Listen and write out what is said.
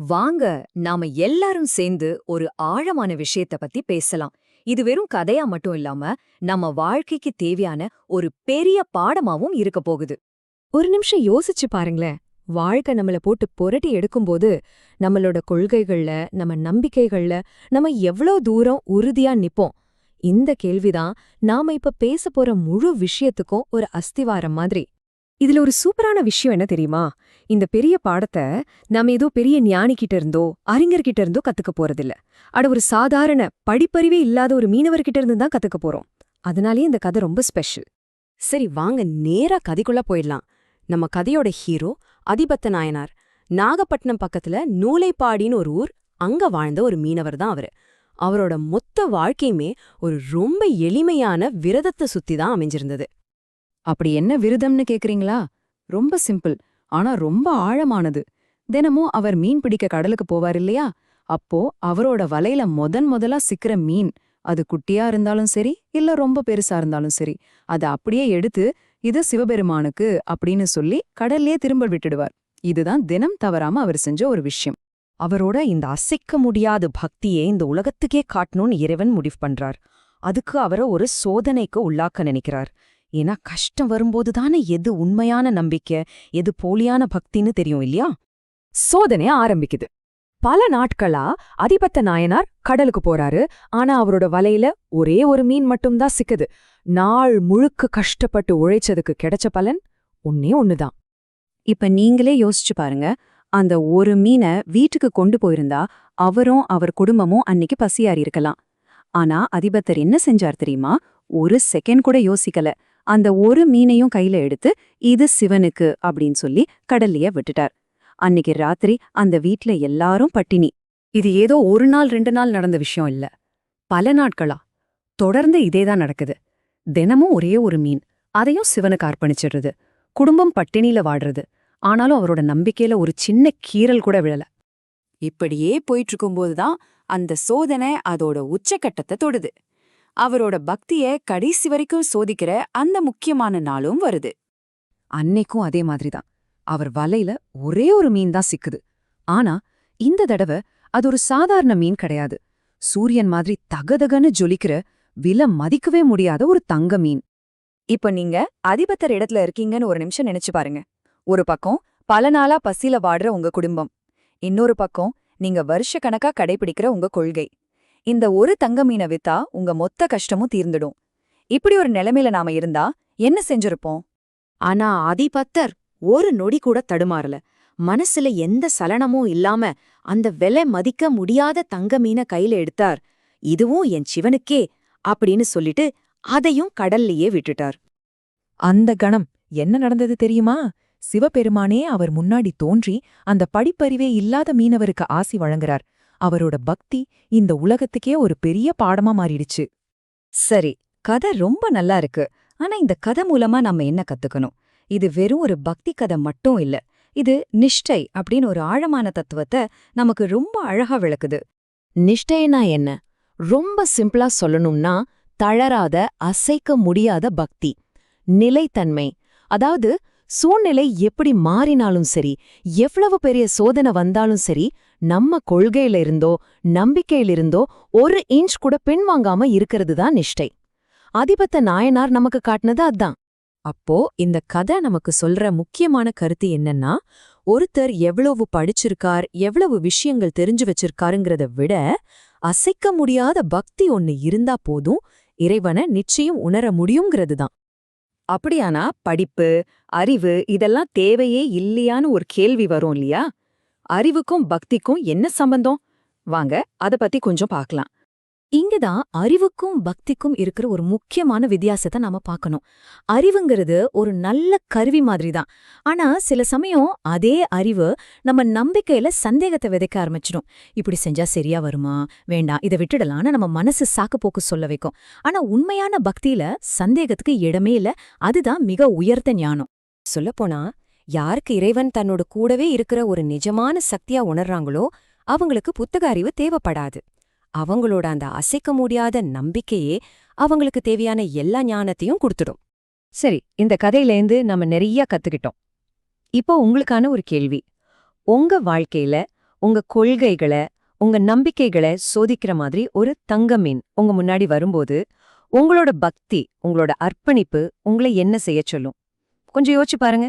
வாங்க நாம எல்லாரும் சேர்ந்து ஒரு ஆழமான விஷயத்த பத்தி பேசலாம். இது வெறும் கதையா மட்டும் இல்லாம நம்ம வாழ்க்கைக்கு தேவையான ஒரு பெரிய பாடமாவும் இருக்க போகுது. ஒரு நிமிஷம் யோசிச்சு பாருங்களேன். வாழ்க்கை நம்மள போட்டு புரட்டி எடுக்கும்போது நம்மளோட கொள்கைகள்ல நம்ம நம்பிக்கைகள்ல நம்ம எவ்ளோ தூரம் உறுதியா நிப்போம்? இந்த கேள்விதான் நாம இப்ப பேச போற முழு விஷயத்துக்கும் ஒரு அஸ்திவாரம் மாதிரி. இதுல ஒரு சூப்பரான விஷயம் என்ன தெரியுமா? இந்த பெரிய பாடத்தை நாம ஏதோ பெரிய ஞானிகிட்ட இருந்தோ அறிஞர்கிட்ட இருந்தோ கத்துக்க போறதில்ல. அட ஒரு சாதாரண படிப்பறிவே இல்லாத ஒரு மீனவர்கிட்ட இருந்து தான் கத்துக்க போறோம். அதனாலேயே இந்த கதை ரொம்ப ஸ்பெஷல். சரி வாங்க நேரா கதைக்குள்ள போயிடலாம். நம்ம கதையோட ஹீரோ அதிபத்த நாயனார். நாகப்பட்டினம் பக்கத்துல நூலைப்பாடின்னு ஒரு ஊர் அங்க வாழ்ந்த ஒரு மீனவர் தான் அவரு. அவரோட மொத்த வாழ்க்கையுமே ஒரு ரொம்ப எளிமையான விரதத்தை சுத்தி தான் அமைஞ்சிருந்தது. அப்படி என்ன விருதம்னு கேக்குறீங்களா? ரொம்ப சிம்பிள். ஆனா ரொம்ப ஆழமானது. தினமும் அவர் மீன் பிடிக்க கடலுக்கு போவார் இல்லையா? அப்போ அவரோட வலையில முதன் முதலா சிக்கிற மீன். அது குட்டியா இருந்தாலும் சரி இல்ல ரொம்ப பெருசா இருந்தாலும் சரி. அதை அப்படியே எடுத்து இது சிவபெருமானுக்கு அப்படின்னு சொல்லி கடல்லே திரும்ப விட்டுடுவார். இதுதான் தினம் தவறாம அவர் செஞ்ச ஒரு விஷயம். அவரோட இந்த அசைக்க முடியாத பக்தியை இந்த உலகத்துக்கே காட்டணும்னு இறைவன் முடிவு பண்றார். அதுக்கு அவரை ஒரு சோதனைக்கு உள்ளாக்க நினைக்கிறார். ஏன்னா கஷ்டம் வரும்போது தானே எது உண்மையான நம்பிக்கை எது போலியான பக்தின்னு தெரியும் இல்லையா? சோதனை ஆரம்பிக்குது. பல நாட்களா அதிபத்த நாயனார் கடலுக்கு போறாரு. ஆனா அவரோட வலையில ஒரே ஒரு மீன் மட்டும்தான் சிக்குது. நாள் முழுக்க கஷ்டப்பட்டு உழைச்சதுக்கு கிடைச்ச பலன் ஒன்னே ஒண்ணுதான். இப்ப நீங்களே யோசிச்சு பாருங்க. அந்த ஒரு மீனை வீட்டுக்கு கொண்டு போயிருந்தா அவரும் அவர் குடும்பமும் அன்னைக்கு பசியாரி இருக்கலாம். ஆனா அதிபத்தர் என்ன செஞ்சார் தெரியுமா? ஒரு செகண்ட் கூட யோசிக்கல. அந்த ஒரு மீனையும் கையில எடுத்து இது சிவனுக்கு அப்படின்னு சொல்லி கடல்லைய விட்டுட்டார். அன்னைக்கு ராத்திரி அந்த வீட்ல எல்லாரும் பட்டினி. இது ஏதோ ஒரு நாள் ரெண்டு நாள் நடந்த விஷயம் இல்ல. பல நாட்களா? தொடர்ந்து இதேதான் நடக்குது. தினமும் ஒரே ஒரு மீன். அதையும் சிவனுக்கு அர்ப்பணிச்சிடுறது. குடும்பம் பட்டினியில வாடுறது. ஆனாலும் அவரோட நம்பிக்கையில ஒரு சின்ன கீறல் கூட விழல. இப்படியே போயிட்டு இருக்கும்போது தான் அந்த சோதனை அதோட உச்சக்கட்டத்தை தொடுது. அவரோட பக்திய கடைசி வரைக்கும் சோதிக்கிற அந்த முக்கியமான நாளும் வருது. அன்னைக்கும் அதே மாதிரிதான். அவர் வலையில ஒரே ஒரு மீன் தான் சிக்குது. ஆனா இந்த தடவை அது ஒரு சாதாரண மீன் கிடையாது. சூரியன் மாதிரி தகதகன்னு ஜொலிக்கிற விலை மதிக்கவே முடியாத ஒரு தங்க மீன். இப்ப நீங்க அதிபத்தர் இடத்துல இருக்கீங்கன்னு ஒரு நிமிஷம் நினைச்சு பாருங்க. ஒரு பக்கம் பல நாளா பசியில வாடுற உங்க குடும்பம். இன்னொரு பக்கம் நீங்க வருஷ கணக்கா கடைபிடிக்கிற உங்க கொள்கை. இந்த ஒரு தங்க மீனை வித்தா உங்க மொத்த கஷ்டமும் தீர்ந்துடும். இப்படி ஒரு நிலைமையில நாம இருந்தா என்ன செஞ்சிருப்போம்? ஆனா அதிபத்தர் ஒரு நொடி கூட தடுமாறல. மனசுல எந்த சலனமும் இல்லாம அந்த விலை மதிக்க முடியாத தங்க மீனை கையில எடுத்தார். இதுவும் என் சிவனுக்கே அப்படின்னு சொல்லிட்டு அதையும் கடல்லையே விட்டுட்டார். அந்த கணம் என்ன நடந்தது தெரியுமா? சிவபெருமானே அவர் முன்னாடி தோன்றி அந்த படிப்பறிவே இல்லாத மீனவருக்கு ஆசி வழங்குறார். அவரோட பக்தி இந்த உலகத்துக்கே ஒரு பெரிய பாடமா மாறிடுச்சு. சரி கதை ரொம்ப நல்லா இருக்கு. ஆனா இந்த கதை மூலமா நம்ம என்ன கத்துக்கணும்? இது வெறும் ஒரு பக்தி கதை மட்டும் இல்ல. இது நிஷ்டை அப்படின்னு ஒரு ஆழமான தத்துவத்தை நமக்கு ரொம்ப அழகா விளக்குது. நிஷ்டைனா என்ன? ரொம்ப சிம்பிளா சொல்லணும்னா தளராத அசைக்க முடியாத பக்தி. நிலைத்தன்மை. அதாவது சூழ்நிலை எப்படி மாறினாலும் சரி எவ்வளவு பெரிய சோதனை வந்தாலும் சரி நம்ம கொள்கையில இருந்தோ நம்பிக்கையில இருந்தோ ஒரு இன்ச் கூட பின்வாங்காம இருக்கிறது தான் நிஷ்டை. அதிபத்த நாயனார் நமக்கு காட்டினது அதான். அப்போ இந்த கதை நமக்கு சொல்ற முக்கியமான கருத்து என்னன்னா ஒருத்தர் எவ்வளவு படிச்சிருக்கார் எவ்வளவு விஷயங்கள் தெரிஞ்சு வச்சிருக்காருங்கிறத விட அசைக்க முடியாத பக்தி ஒன்னு இருந்தா போதும் இறைவனை நிச்சயம் உணர முடியுங்கிறது தான். அப்படியானா படிப்பு அறிவு இதெல்லாம் தேவையே இல்லையான்னு ஒரு கேள்வி வரும் இல்லையா? அறிவுக்கும் பக்திக்கும் என்ன சம்பந்தம்? வாங்க அத பத்தி கொஞ்சம் பார்க்கலாம். இங்கதான் அறிவுக்கும் பக்திக்கும் இருக்கிற ஒரு முக்கியமான வித்தியாசத்தை நாம பார்க்கணும். அறிவுங்கிறது ஒரு நல்ல கருவி மாதிரி தான் ஆனா சில சமயம் அதே அறிவு நம்ம நம்பிக்கையில சந்தேகத்தை விதைக்க ஆரம்பிச்சிடும். இப்படி செஞ்சா சரியா வருமா? வேண்டாம் இதை விட்டுடலாம்னு நம்ம மனசு சாக்குப்போக்கு சொல்ல வைக்கும். ஆனா உண்மையான பக்தியில சந்தேகத்துக்கு இடமே இல்ல. அதுதான் மிக உயர்ந்த ஞானம். சொல்லப்போனா யாருக்கு இறைவன் தன்னோட கூடவே இருக்கிற ஒரு நிஜமான சக்தியா உணர்றாங்களோ அவங்களுக்கு புத்தக அறிவு தேவைப்படாது. அவங்களோட அந்த அசைக்க முடியாத நம்பிக்கையே அவங்களுக்கு தேவையான எல்லா ஞானத்தையும் கொடுத்துடும். சரி இந்த கதையிலேருந்து நம்ம நிறைய கத்துக்கிட்டோம். இப்போ உங்களுக்கான ஒரு கேள்வி. உங்க வாழ்க்கையில உங்க கொள்கைகளை உங்க நம்பிக்கைகளை சோதிக்கிற மாதிரி ஒரு தங்க மீன் உங்க முன்னாடி வரும்போது உங்களோட பக்தி உங்களோட அர்ப்பணிப்பு உங்களை என்ன செய்ய சொல்லும்? கொஞ்சம் யோசிச்சு பாருங்க.